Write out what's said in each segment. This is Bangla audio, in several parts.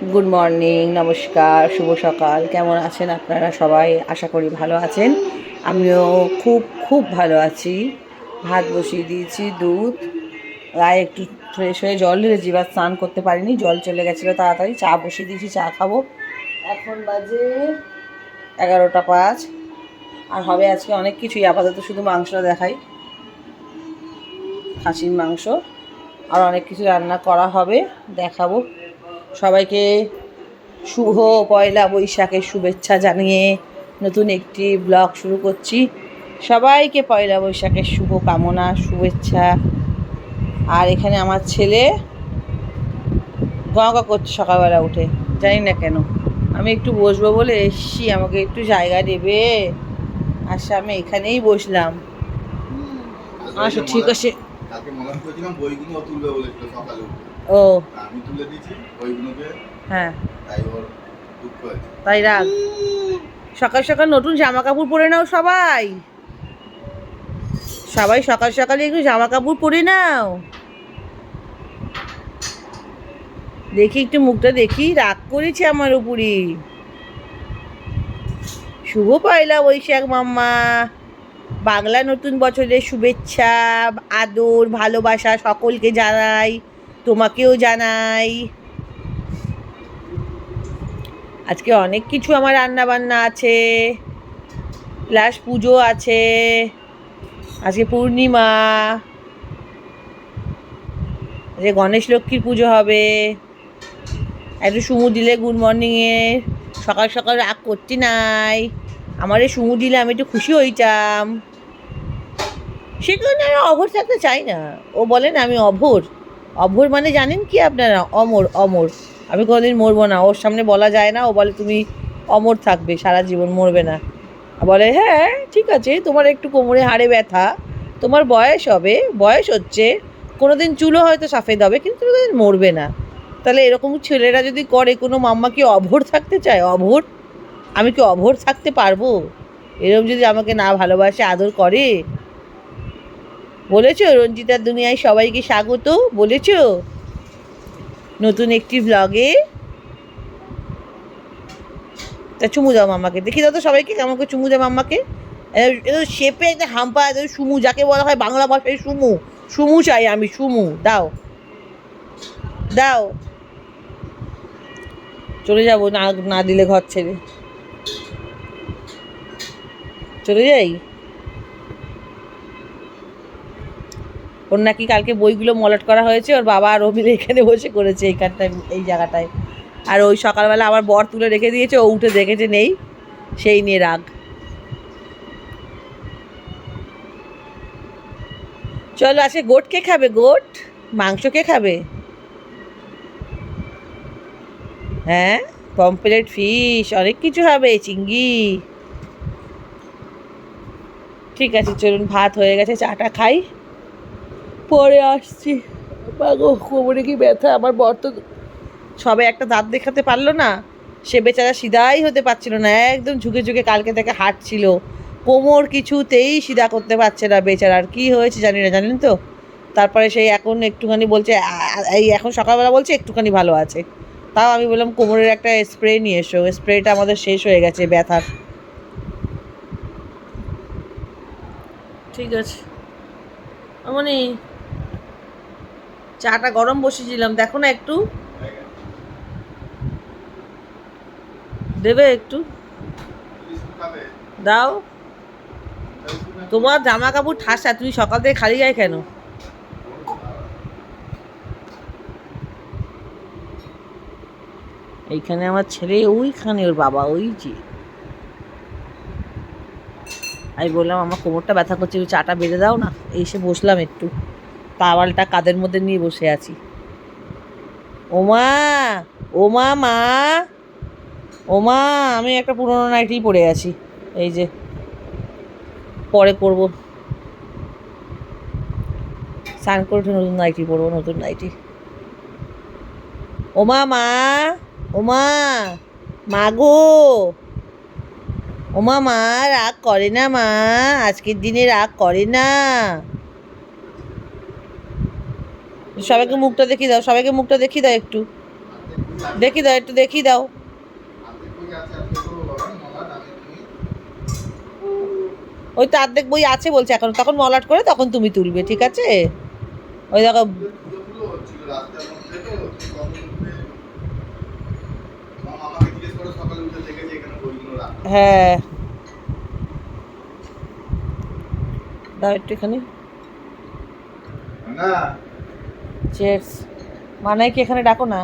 গুড মর্নিং নমস্কার, শুভ সকাল। কেমন আছেন আপনারা সবাই? আশা করি ভালো আছেন। আমিও খুব খুব ভালো আছি। ভাত বসিয়ে দিয়েছি, দুধ। গায়ে একটু ফ্রেশ হয়ে জল ঢেলেছি, এবার স্নান করতে পারিনি, জল চলে গেছিল তাড়াতাড়ি। চা বসিয়ে দিয়েছি, চা খাব। এখন বাজে এগারোটা পাঁচ। আর হবে আজকে অনেক কিছুই, আপাতত শুধু মাংসটা দেখাই। খাসির মাংস। আর অনেক কিছু রান্না করা হবে, দেখাবো। সবাইকে শুভ পয়লা বৈশাখের শুভেচ্ছা জানিয়ে নতুন একটি ব্লগ শুরু করছি। সবাইকে পয়লা বৈশাখের শুভ কামনা শুভেচ্ছা। আর এখানে আমার ছেলে গঙ্গা করছে সকালবেলা উঠে। জানি না কেন। আমি একটু বসবো বলে এসছি। আমাকে একটু জায়গা দেবে। আচ্ছা আমি এখানেই বসলাম। আচ্ছা ঠিক আছে। বইগুলো তুলবে বলেছিল সকালে ও। আমি তুলে দিয়েছি বইগুলোকে হ্যাঁ। তাই ওর দুঃখ হয়েছে তাই রাগ। সকাল সকাল নতুন জামা কাপড় পরে নাও সবাই। সবাই সকাল সকালে একটু জামা কাপড় পরে নাও। দেখি একটু মুখটা দেখি রাগ করেছে আমার উপরে শুভ পয়লা বৈশাখ মাম্মা। বাংলা নতুন বছরের শুভেচ্ছা আদর ভালোবাসা সকলকে জানাই। তোমাকেও জানাই। আজকে অনেক কিছু আমার রান্না বান্না আছে। প্লাস পুজো আছে। আজকে পূর্ণিমা। আজকে গণেশ লক্ষ্মীর পুজো হবে। একটু সুমু দিলে গুড মর্নিংয়ে সকাল সকাল রাগ করতে নাই। আমার এই সুমু দিলে আমি একটু খুশি হইতাম। সেখানে আমি অভর থাকতে চাই না। ও বলেন আমি অভর। অভর মানে জানেন কি আপনারা? অমর অমর। আমি কোনোদিন মরবো না। ওর সামনে বলা যায় না। ও বলে, তুমি অমর থাকবে। সারা জীবন মরবে না। বলে হ্যাঁ ঠিক আছে। তোমার একটু কোমরে হাড়ে ব্যথা। তোমার বয়স হবে। বয়স হচ্ছে। কোনোদিন চুলও হয়তো সাফেদ হবে, কিন্তু তুমি কোনোদিন মরবে না। তাহলে এরকম ছেলেরা যদি করে, কোনো মাম্মা কি অভর থাকতে চায়? অভর? আমি কি অভর থাকতে পারব? এরকম যদি আমাকে না ভালোবাসে, আদর করে? বলেছ? রঞ্জিতার দুনিয়ায় সবাইকে স্বাগত, বলেছ? নতুন একটি ব্লগে তা চুমু দাও মাম্মাকে। দেখি দাও তো সবাইকে করে চুমু দাও মাম্মাকে। শেপে একটা হাম্পা সুমু, যাকে বলা হয় বাংলা ভাষায় সুমু। সুমু চাই আমি, সুমু। দাও। দাও। চলে যাব না না দিলে ঘর ছেড়ে। চলে যাই? ওর নাকি কালকে বইগুলো মলট করা হয়েছে, ওর বাবা আর ও মিলে এখানে বসে করেছে এইখানটায় এই জায়গাটায়। আর ওই সকালবেলা আবার বর তুলে রেখে দিয়েছে, ও উঠে দেখেছে নেই, সেই নিয়ে রাগ। চলো আজকে গোট কে খাবে, গোট? মাংস কে খাবে? হ্যাঁ পম্পলেট ফিশ, অনেক কিছু হবে, চিংড়ি। ঠিক আছে, চলুন, ভাত হয়ে গেছে, চাটা খাই। পরে আসছি। কোমরে কি ব্যথা? আমার বর তো সবে একটা দাঁত দেখাতে পারল না। সে বেচারা সিধাই হতে পারছিল না। একদম ঝুঁকে ঝুঁকে কালকে থেকে হাঁটছিল। কোমর কিছুতেই সিধা করতে পারছে না বেচারার। কি হয়েছে জানি না জানেন তো? তারপরে সেই এখন একটুখানি বলছে এই এখন সকালবেলা বলছে একটুখানি ভালো আছে। তাও আমি বললাম কোমরের একটা স্প্রে নিয়ে এসো। স্প্রেটা আমাদের শেষ হয়ে গেছে ব্যথার। ঠিক আছে। অমনি চাটা গরম বসিয়েছিলাম। দেখো না একটু। দেবে একটু? দাও। তোমার জামা কাপড় ঠাসা, তুমি সকাল থেকে খালি গায়ে কেন? এইখানে আমার ছেলে, ওইখানে ওর বাবা, ওই যে। আমি বললাম, আমার কোমরটা ব্যথা করছে চাটা বেড়ে দাও না। এসে বসলাম একটু। টাওয়ালটা কাদের মধ্যে নিয়ে বসে আছি? ওমা ওমা মা, ওমা, আমি একটা পুরোনো নাইটি পড়ে আছি। এই যে, পরে করব স্নান করে উঠে নতুন নাইটি পরবো, নতুন নাইটি। ওমা মা ওমা, মা গো। ওমা মা, রাগ করে না মা, আজকের দিনে রাগ করে না। সবাইকে মুখটা দেখিয়ে দাও, সবাইকে মুখটা দেখিয়ে দাও একটু। দেখি দাও, একটু দেখি দাও। ওই তো অর্ধেক বই আছে বলছে এখন, তখন মলাট করে তখন তুমি তুলবে, ঠিক আছে? ওই দেখো। হ্যাঁ। দাও একটু এখানে না। চেয়ার্স মানাই কি এখানে ডাকো না।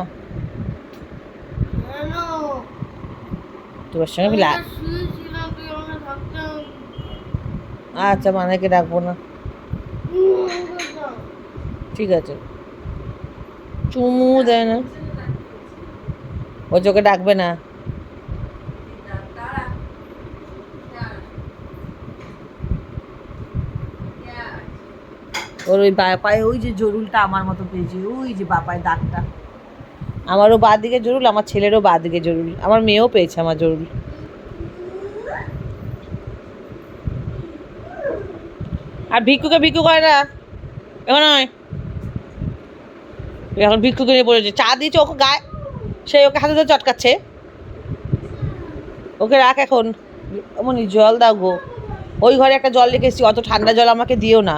তোমার সঙ্গে আচ্ছা মানাইকে ডাকবো না। ঠিক আছে। চুমু দেয় না। ও চোখে ডাকবে না। ওর ওই পায়ে ওই যে জরুলটা আমার মতো পেয়েছি, ওই যে বাপায় দাগটা। আমারও বা দিকে জরুল, আমার ছেলেরও বা দিকে জরুল। আমার মেয়েও পেয়েছে আমার জরুল। আর ভিক্ষুকে ভিক্ষু করে না? এখন নয়? এখন ভিক্ষুকে নিয়ে পড়েছে চা দিয়েছে ওকে গায়ে সে ওকে হাতে ধরে চটকাচ্ছে। ওকে রাখ এখন। অমনি জল দাও গো। ওই ঘরে একটা জল রেখে এসেছি, অত ঠান্ডা জল আমাকে দিও না।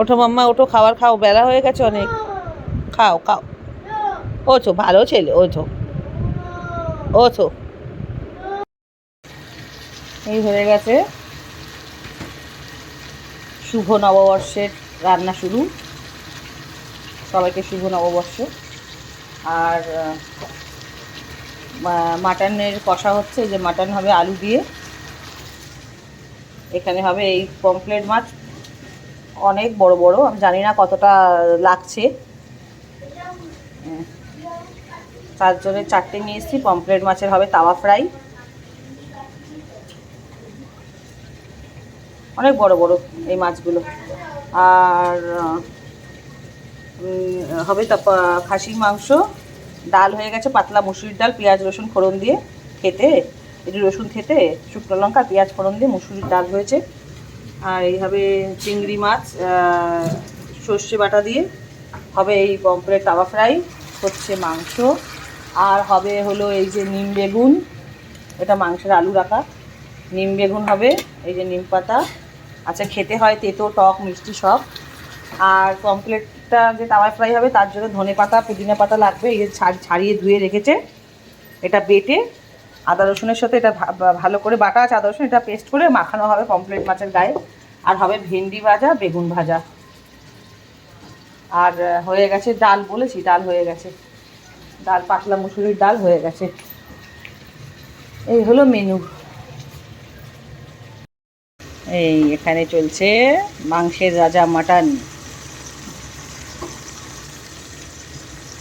ওঠো মাম্মা, ওঠো, খাবার খাও, বেলা হয়ে গেছে অনেক। খাও খাও। ওঠো, ভালো ছেলে, ওঠো। ওঠো। এই হয়ে গেছে শুভ নববর্ষের রান্না শুরু। সবাইকে শুভ নববর্ষ। আর মাটনের কষা হচ্ছে যে মাটন হবে আলু দিয়ে। এখানে হবে এই পমফ্লেট মাছ। অনেক বড় বড়, আমি জানি না কতটা লাগছে। তার জন্য চারটে নিয়ে এসেছি পমফ্লেট মাছের হবে তাওয়া ফ্রাই। অনেক বড় বড় এই মাছগুলো। আর হবে তা খাসির মাংস। ডাল হয়ে গেছে, পাতলা মুসুরির ডাল, পেঁয়াজ, রসুন ফোড়ন দিয়ে খেতে। একটু রসুন খেতে, শুকনো লঙ্কা, পেঁয়াজ ফোড়ন দিয়ে মুসুরির ডাল হয়েছে। আর এই হবে চিংড়ি মাছ সর্ষে বাটা দিয়ে হবে এই পম্পলেট তাওয়া ফ্রাই, হচ্ছে মাংস। আর হবে হলো এই যে নিম বেগুন, এটা মাংসের আলু রাখা। নিম বেগুন হবে, এই যে নিম পাতা। আচ্ছা খেতে হয় তেতো, টক, মিষ্টি সব। আর পমপ্লেটটা যে তাওয়া ফ্রাই হবে, তার জন্য ধনে পাতা, পুদিনা পাতা লাগবে। এই যে ছাড়- ছাড়িয়ে ধুয়ে রেখেছে। এটা বেটে আদা রসুনের সাথে এটা ভালো করে বাটা আছে, আদা রসুন, এটা পেস্ট করে মাখানো হবে পমপ্লেট মাছের গায়ে। আর হবে ভেন্ডি ভাজা, বেগুন ভাজা। আর হয়ে গেছে ডাল বলেছি, ডাল হয়ে গেছে। ডাল, পাতলা মুসুরির ডাল হয়ে গেছে। এই হলো মেনু এই এখানে চলছে মাংসের রাজা মাটন।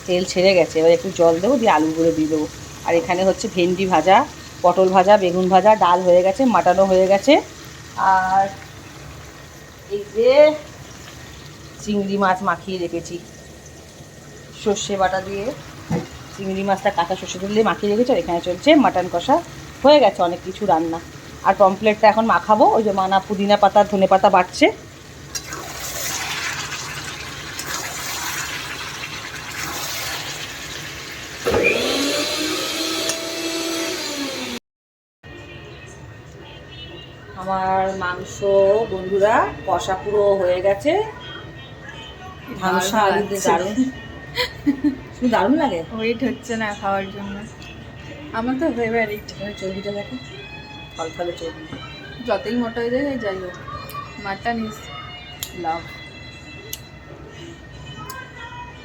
তেল ছেড়ে গেছে, এবার একটু জল দেবো, দিয়ে আলুগুলো দিয়ে দেবো। আর এখানে হচ্ছে ভেন্ডি ভাজা, পটল ভাজা, বেগুন ভাজা, ডাল হয়ে গেছে, মাটনও হয়ে গেছে। আর এই যে চিংড়ি মাছ মাখিয়ে রেখেছি, সর্ষে বাটা দিয়ে। চিংড়ি মাছটা কাঁচা সর্ষে তেল মাখিয়ে রেখেছি, আর এখানে চলছে মাটন কষা। হয়ে গেছে অনেক কিছু রান্না। আর পমপ্লেটটা এখন মাখাবো, ওই যে মানা, পুদিনা পাতা, ধনে পাতা বাটছে আমার মাংস বন্ধুরা কষা পুরো হয়ে গেছে। ধামসা আলু দারুণ। শুধু দারুণ লাগে? ওয়েট হচ্ছে না খাওয়ার জন্য। আমার তো ফেভারিট চর্বিটা দেখো। ফলফলে চর্বি। যতই মোটা হয়ে যায় যাই হোক। মাটন ইজ লাভ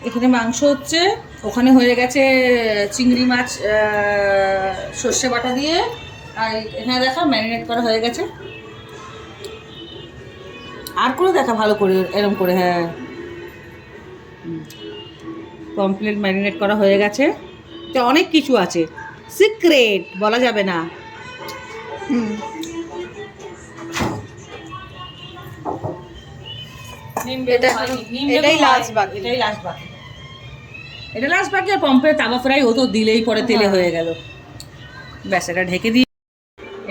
এখানে মাংস হচ্ছে ওখানে হয়ে গেছে চিংড়ি মাছ সর্ষে বাটা দিয়ে। আর এখানে দেখা ম্যারিনেট করা হয়ে গেছে। আর করে দেখা ভালো করে এরম করে হ্যাঁ। কমপ্লিট ম্যারিনেট করা হয়ে গেছে। তো অনেক কিছু আছে। সিক্রেট বলা যাবে না। হুম। এটাই last বাকি। এটাই লাস্ট বাকি। এটা লাস্ট বাকি আর পম্পের তাওয়া ফ্রাই ও তো দিলেই পরে তেলে হয়ে গেল। ব্যাস এটা ঢেকে দিয়ে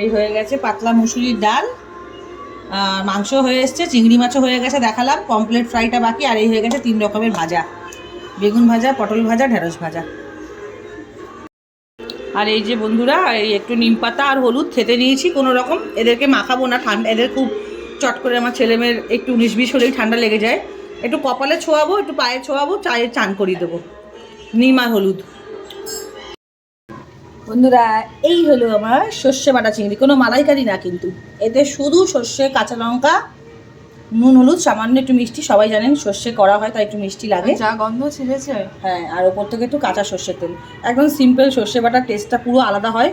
এই হয়ে গেছে পাতলা মুসুরির ডাল। মাংস হয়ে এসছে, চিংড়ি মাছও হয়ে গেছে দেখালাম পমপ্লেট ফ্রাইটা বাকি, আর এই হয়ে গেছে তিন রকমের ভাজা। বেগুন ভাজা, পটল ভাজা, ঢেঁড়স ভাজা। আর এই যে বন্ধুরা, এই একটু নিম পাতা আর হলুদ খেতে নিয়েছি কোনো রকম। এদেরকে মাখাবো না, ঠান্ডা এদের খুব চট করে আমার ছেলেমেয়ের একটু উনিশ বিশ হলেই ঠান্ডা লেগে যায়। একটু কপালে ছোয়াবো, একটু পায়ে ছোয়াবো, চায়ে চান করিয়ে দেবো। নিম আর হলুদ। বন্ধুরা এই হলো আমার সর্ষে বাটা চিংড়ি। কোনো মালাইকারি না কিন্তু। এতে শুধু সর্ষে কাঁচা লঙ্কা নুন হলুদ সামান্য একটু মিষ্টি সবাই জানেন সর্ষে করা হয় তাই একটু মিষ্টি লাগে। যা গন্ধ ছেড়েছে। হ্যাঁ আর ওপর থেকে একটু কাঁচা সর্ষের তেল। একদম সিম্পল সর্ষে বাটার টেস্টটা পুরো আলাদা হয়।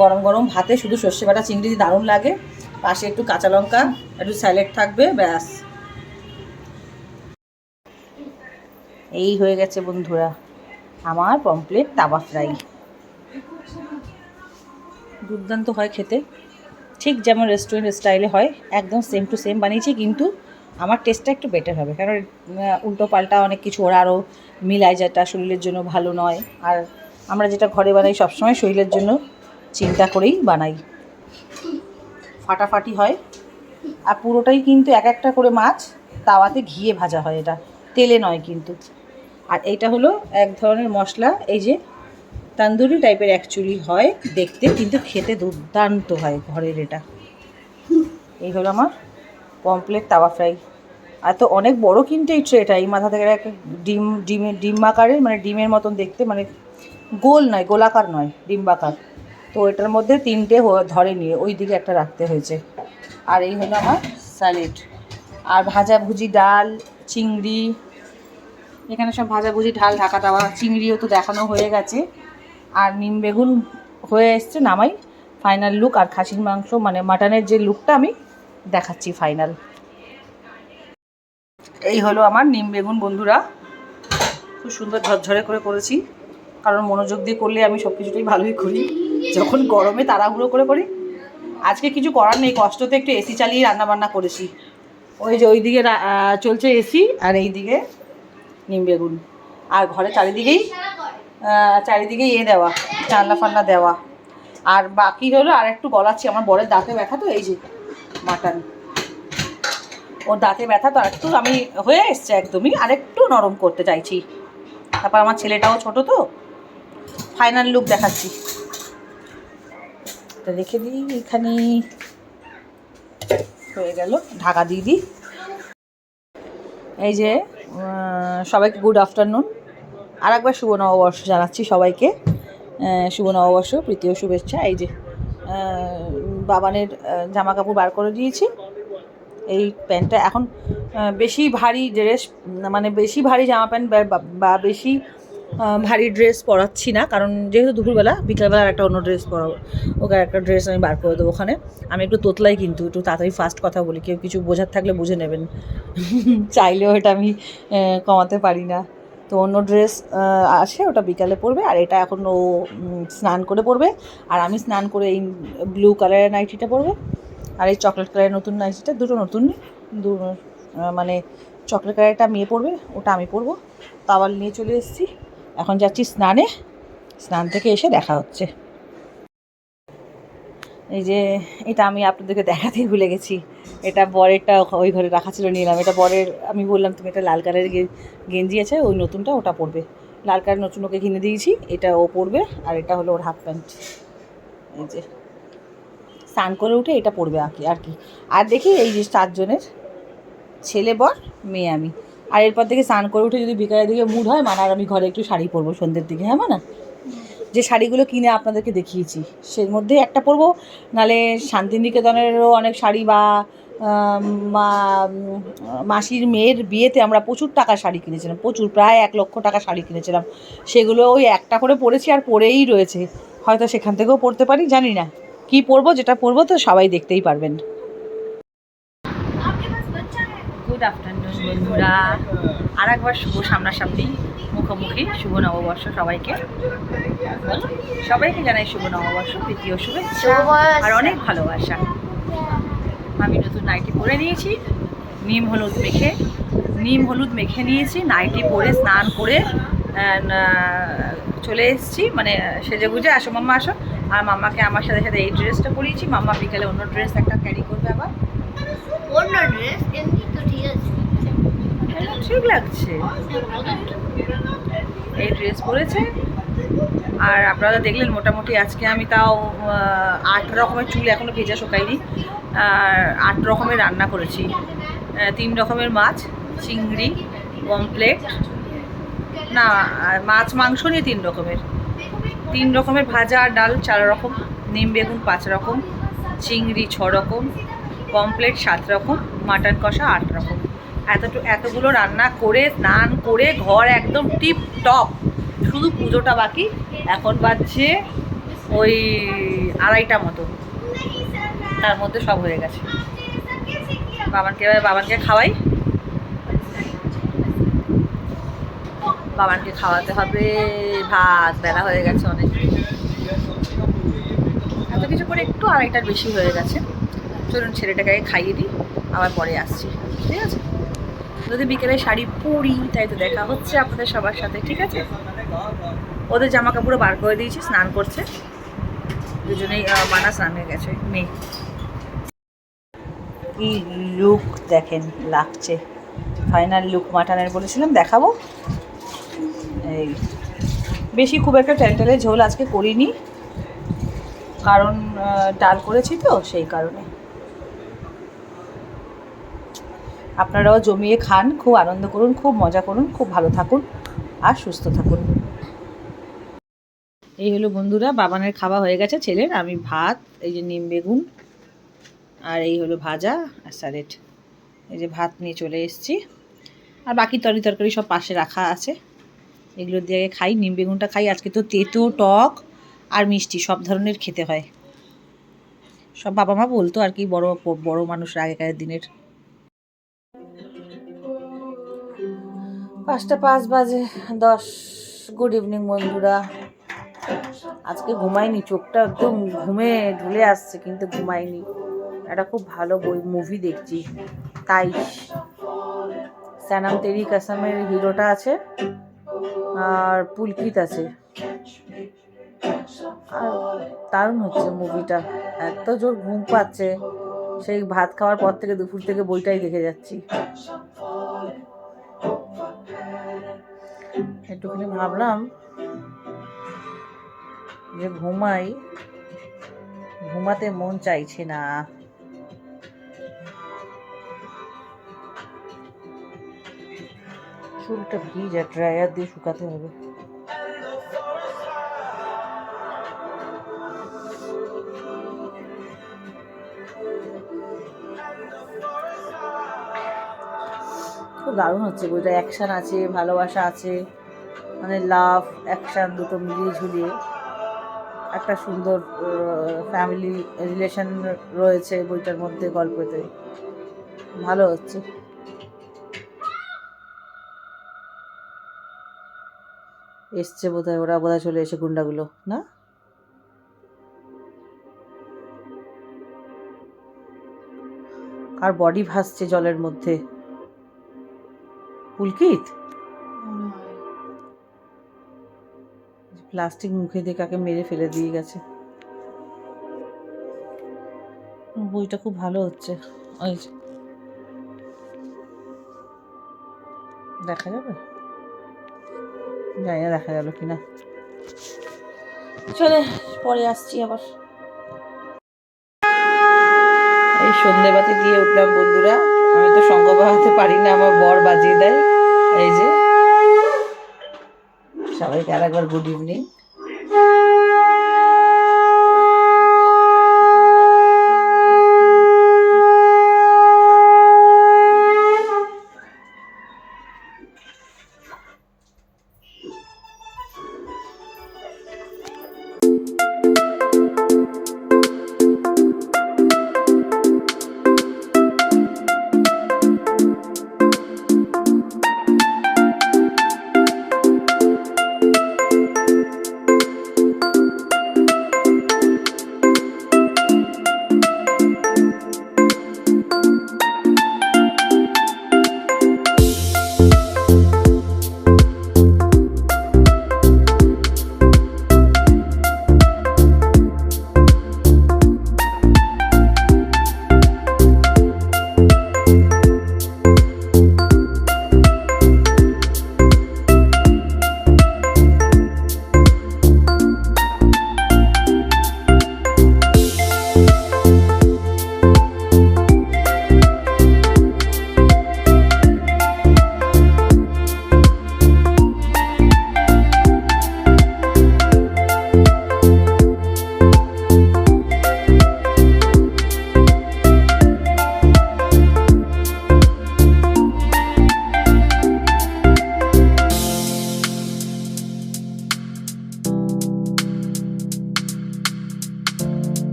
গরম গরম ভাতে শুধু সর্ষে বাটা চিংড়ি দারুণ লাগে। পাশে একটু কাঁচা লঙ্কা একটু স্যালেড থাকবে ব্যাস। এই হয়ে গেছে বন্ধুরা আমার পমপ্লেট তাওয়া ফ্রাই। দুর্দান্ত হয় খেতে। ঠিক যেমন রেস্টুরেন্ট স্টাইলে হয়, একদম সেম টু সেম বানিয়েছি, কিন্তু আমার টেস্টটা একটু বেটার হবে। কারণ উল্টো পাল্টা অনেক কিছু ওরা আরও মিলায় যেটা শরীরের জন্য ভালো নয়। আর আমরা যেটা ঘরে বানাই সবসময় শরীরের জন্য চিন্তা করেই বানাই। ফাটাফাটি হয়। আর পুরোটাই কিন্তু এক একটা করে মাছ তাওয়াতে ঘিয়ে ভাজা হয় এটা। তেলে নয় কিন্তু। আর এইটা হলো এক ধরনের মশলা, এই যে তান্দুরি টাইপের অ্যাকচুয়ালি হয় দেখতে, কিন্তু খেতে দুর্দান্ত হয় ঘরের এটা। এই হলো আমার পমপ্লেট তাওয়া ফ্রাই আর তো অনেক বড় কিন্তু এই ট্রেটা এই মাথা থেকে একটা ডিম ডিমের ডিম আকারের মানে ডিমের মতন দেখতে মানে গোল নয়, গোলাকার নয় ডিম্বাকার তো এটার মধ্যে তিনটে ধরে নিয়ে ওই দিকে একটা রাখতে হয়েছে। আর এই হলো আমার স্যালেড আর ভাজাভুজি ডাল, চিংড়ি, এখানে সব ভাজাভুজি ঢাল ঢাকা দেওয়া চিংড়িও তো দেখানো হয়ে গেছে। আর নিম বেগুন হয়ে এসছে নামাই। ফাইনাল লুক আর খাসির মাংস মানে মাটনের যে লুকটা আমি দেখাচ্ছি ফাইনাল এই হলো আমার নিম বেগুন বন্ধুরা। খুব সুন্দর ঝরঝরে করে করেছি। কারণ মনোযোগ দিয়ে করলে আমি সব কিছুটাই ভালোই করি। যখন গরমে তাড়াহুড়ো করে করি। আজকে কিছু করার নেই, কষ্টতে একটু এসি চালিয়ে রান্নাবান্না করেছি। ওই যে ওই দিকে চলছে এসি আর এই দিকে নিম বেগুন। আর ঘরে চারিদিকেই চারিদিকে ইয়ে দেওয়া জানলা ফান্না দেওয়া। আর বাকি হলো আর একটু গলাচ্ছি আমার বরের দাঁতে ব্যথা তো, এই যে মাটন। ওর দাঁতে ব্যথা তো আর একটু আমি হয়ে এসছে একদমই আর একটু নরম করতে চাইছি। তারপর আমার ছেলেটাও ছোট তো ফাইনাল লুক দেখাচ্ছি। রেখে দিই, এখানে হয়ে গেল, ঢাকা দিয়ে দিই। এই যে সবাইকে গুড আফটারনুন আর একবার শুভ নববর্ষ জানাচ্ছি সবাইকে। শুভ নববর্ষ প্রীতীয় শুভেচ্ছা। এই যে বাবানের জামা কাপড় বার করে দিয়েছি। এই প্যান্টটা এখন বেশি ভারী ড্রেস মানে বেশি ভারী জামা প্যান্ট বা- বেশি ভারী ড্রেস পরাচ্ছি না। কারণ যেহেতু দুপুরবেলা বিকালবেলা একটা অন্য ড্রেস পরাবো। ওকে একটা ড্রেস আমি বার করে দেবো ওখানে। আমি একটু তোতলাই কিন্তু, একটু তাড়াতাড়ি ফাস্ট কথা বলি। কেউ কিছু বোঝার থাকলে বুঝে নেবেন। চাইলেও এটা আমি কমাতে পারি না। তো অন্য ড্রেস আছে ওটা বিকালে পরবে, আর এটা এখন ও স্নান করে পরবে। আর আমি স্নান করে এই ব্লু কালারের নাইটিটা পরবো। আর এই চকলেট কালারের নতুন নাইটিটা দুটো নতুন, দু মানে চকলেট কালারটা মেয়ে পরবে, ওটা আমি পরবো। তাওয়াল নিয়ে চলে এসেছি। এখন যাচ্ছি স্নানে। স্নান থেকে এসে দেখা হচ্ছে। এই যে, এটা আমি আপনাদেরকে দেখাতেই ভুলে গেছি। এটা বরেরটা ওই ঘরে রাখা ছিল নিলাম এটা বরের, আমি বললাম, তুমি এটা লাল কালারের গেঞ্জি আছে, ওই নতুনটা ওটা পরবে। লাল কালার নতুন ওকে কিনে দিয়েছি, এটা ও পরবে, আর এটা হলো ওর হাফ প্যান্ট। এই যে। স্নান করে উঠে এটা পরবে আর কি আর কি। আর দেখি এই যে চারজনের ছেলে বর, মেয়ে আমি। আর এরপর থেকে স্নান করে উঠে যদি বিকালের দিকে মুড হয় মানে আর আমি ঘরে একটু শাড়ি পরবো সন্ধ্যের দিকে হ্যাঁ না যে শাড়িগুলো কিনে আপনাদেরকে দেখিয়েছি সেই মধ্যে একটা পরবো, নালে শান্তিনিকেতনেরও অনেক শাড়ি বা মাসির মেয়ের বিয়েতে আমরা প্রচুর টাকা শাড়ি কিনেছিলাম প্রচুর প্রায় এক লক্ষ টাকা শাড়ি কিনেছিলাম। সেগুলো ওই একটা করে পরেছি আর পরেই রয়েছে। হয়তো সেখান থেকেও পরতে পারি জানি না। কি পরবো যেটা পরবো তো সবাই দেখতেই পারবেন। গুড আফটারনুন বন্ধুরা। আর একবার শুভ সামনাসামনি মুখোমুখি শুভ নববর্ষ সবাইকে। সবাইকে জানাই শুভ নববর্ষ তৃতীয় শুভেচ্ছা আর অনেক ভালোবাসা। নাইটি পরে নিয়েছি। নিম হলুদ মেখে নিম হলুদ মেখে নিয়েছি নাইটি পরে স্নান করে চলে এসেছি। মানে সেজে গুজে আসো মাম্মা আসো। আর মাম্মাকে আমার সাথে সাথে এই ড্রেসটা পরিয়েছি। মাম্মা বিকালে অন্য ড্রেস একটা ক্যারি করবে আবার। অন্য ড্রেস এমনি তো ঠিক আছে। ঠিক লাগছে। এই ড্রেস পরেছে। আর আপনারা দেখলেন মোটামুটি আজকে আমি তাও আট রকমের চুল এখনও ভেজা শোকাইনি আট রকমের রান্না করেছি। তিন রকমের মাছ, চিংড়ি পমপ্লেট না মাছ মাংস নিয়ে তিন রকমের। তিন রকমের ভাজা আর ডাল চার রকম, নিম বেগুন পাঁচ রকম, চিংড়ি ছ রকম পমপ্লেট সাত রকম মাটন কষা আট রকম। এতটু, এতগুলো রান্না করে, স্নান করে, ঘর একদম টিপ টপ শুধু পুজোটা বাকি, এখন বাজছে ওই আড়াইটা মতো। তার মধ্যে সব হয়ে গেছে। বাবানকে এবার বাবানকে খাওয়াই। বাবানকে খাওয়াতে হবে। ভাত বেলা হয়ে গেছে অনেক। এত কিছু করে একটু আড়াইটার বেশি হয়ে গেছে। চলুন ছেলেটাকে খাইয়ে দিই। আবার পরে আসছি। ঠিক আছে? যদি বিকেলে শাড়ি পরি, তাই তো দেখা হচ্ছে আপনাদের সবার সাথে, ঠিক আছে? ওদের জামা কাপড়ও বার করে দিয়েছি, স্নান করছে। দুজনেই মানা স্নানে গেছে, মেয়ে। কি লুক দেখেন, লাগছে। ফাইনাল লুক মাটনের বলেছিলাম, দেখাবো। এই, বেশি খুব একটা টেলটেলে ঝোল আজকে করিনি। কারণ ডাল করেছি তো, সেই কারণে। আপনারাও জমিয়ে খান, খুব আনন্দ করুন, খুব মজা করুন, খুব ভালো থাকুন আর সুস্থ থাকুন। এই হলো বন্ধুরা, বাবানের খাওয়া হয়ে গেছে, ছেলের, আমি ভাত, এই যে নিম বেগুন। আর এই হলো ভাজা আর স্যালেড। এই যে ভাত নিয়ে চলে এসেছি। আর বাকি তরি তরকারি সব পাশে রাখা আছে। এগুলো দিয়ে খাই, নিম বেগুনটা খাই। আজকে তো তেতো, টক আর মিষ্টি, সব ধরনের খেতে হয়। সব বাবা মা বলতো আর কি, বড় বড় মানুষ আগেকার দিনের। পাঁচটা পাঁচ বাজে, দশ। গুড ইভিনিং বন্ধুরা। আজকে ঘুমাইনি, চোখটা একদম ঘুমে ঢুলে আসছে, কিন্তু ঘুমাইনি। একটা খুব ভালো বই মুভি দেখছি। তাই স্যানাম তেরি কাসামের হিরোটা আছে আর পুলকিত আছে। আর দারুণ হচ্ছে মুভিটা এত জোর ঘুম পাচ্ছে। সেই ভাত খাওয়ার পর থেকে দুপুর থেকে বইটাই দেখে যাচ্ছি। একটুখানি ভাবলাম যে ঘুমাই, ঘুমাতে মন চাইছে না। চুলটা ভিজ আর ড্রায়ার দিয়ে শুকাতে হবে। খুব দারুণ হচ্ছে বইটা। অ্যাকশান আছে, ভালোবাসা আছে মানে লাভ অ্যাকশান দুটো মিলিয়ে ঝুলিয়ে একটা সুন্দর ফ্যামিলি রিলেশন রয়েছে বইটার মধ্যে, গল্পতে। ভালো হচ্ছে। এসছে বোধহয় ওরা, বোধহয় চলে এসে গুন্ডাগুলো, না? আর বডি ভাসছে জলের মধ্যে। পুলকিত? প্লাস্টিক মুখে দিয়ে কাকে মেরে ফেলে দিয়ে গেছে। বইটা খুব ভালো হচ্ছে। ওই দেখা যাবে? জানি না দেখা গেল কিনা। চলে পরে আসছি আবার। এই সন্ধেবাতি দিয়ে উঠলাম বন্ধুরা। আমি তো সঙ্গ বাহাতে পারি না আমার বর বাজিয়ে দেয়। এই যে সবাইকে আর একবার গুড ইভিনিং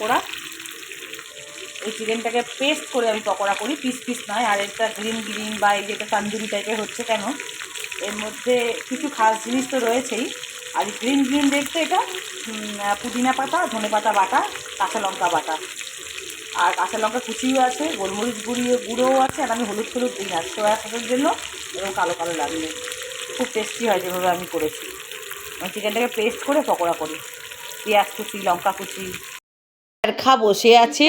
পকোড়া। এই চিকেনটাকে পেস্ট করে আমি পকোড়া করি পিস পিস নয়, আর এটা গ্রিন গ্রিন বা এই যেটা তান্দুরি টাইপের হচ্ছে কেন? এর মধ্যে কিছু খাস জিনিস তো রয়েছেই। আর গ্রিন গ্রিন দেখতে এটা? পুদিনা পাতা, ধনে পাতা বাটা, কাঁচা লঙ্কা বাটা। আর কাঁচা লঙ্কা কুচিও আছে, গোলমরিচ গুঁড়িও, গুঁড়োও আছে, আর আমি হলুদ হলুদ দিই না সোয়া সসের জন্য, এবং কালো কালো লাগবে খুব টেস্টি হয় যেভাবে আমি করেছি। চিকেনটাকে পেস্ট করে পকোড়া করি। পেঁয়াজ কুচি, লঙ্কা কুচি ল্যারখা বসে আছে।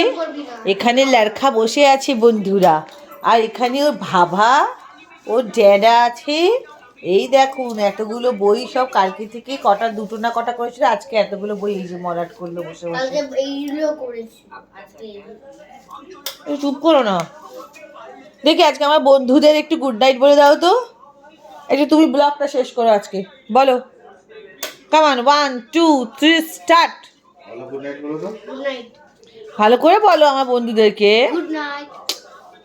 এখানে ল্যারখা বসে আছে বন্ধুরা। আর এখানে ওর ভাভা ওর ড্যাডা আছে। এই দেখুন এতগুলো বই সব কালকে থেকে কটা দুটো না কটা করেছিল আজকে এতগুলো বই এই যে মলাট করল বসে বসে। চুপ করো না। দেখি আজকে আমার বন্ধুদের একটু গুড নাইট বলে দাও তো। একটু তুমি ব্লগটা শেষ করো আজকে। বলো। Come on one two three start good night বলো তো। গুড নাইট ভালো করে বলো আমার বন্ধুদেরকে। Good night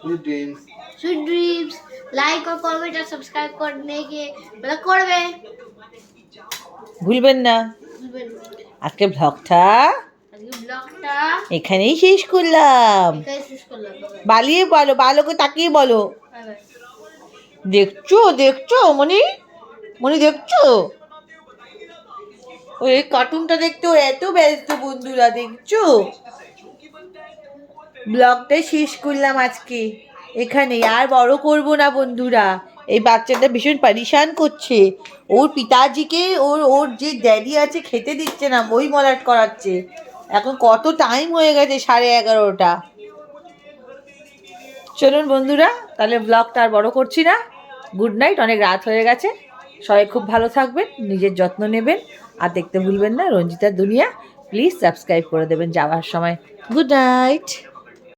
good dreams dreams like আর কমেন্ট আর সাবস্ক্রাইব করনে কে করবে। ভুলবেন না। আজকে ব্লগটা এখানেই শেষ করলাম। বালিয়ে বলো বালোকে তাকিয়ে বলো। দেখছ দেখছ মনি? মনি দেখছ? ওই কার্টুনটা দেখতে এত ব্যস্ত বন্ধুরা, দেখছ? ব্লগটা শেষ করলাম আজকে। এখানে আর বড় করব না বন্ধুরা। এই বাচ্চাটা ভীষণ পারিশান করছে। ওর পিতাজিকে ওর ওর যে ড্যাডি আছে খেতে দিচ্ছে না, বই মলাট করাচ্ছে। এখন কত টাইম হয়ে গেছে সাড়ে এগারোটা। চলুন বন্ধুরা, তাহলে ব্লগটা আর বড় করছি না। গুড নাইট অনেক রাত হয়ে গেছে। সবাই খুব ভালো থাকবেন, নিজের যত্ন নেবেন। আর দেখতে ভুলবেন না রঞ্জিতার দুনিয়া প্লিজ সাবস্ক্রাইব করে দেবেন যাওয়ার সময়। Good night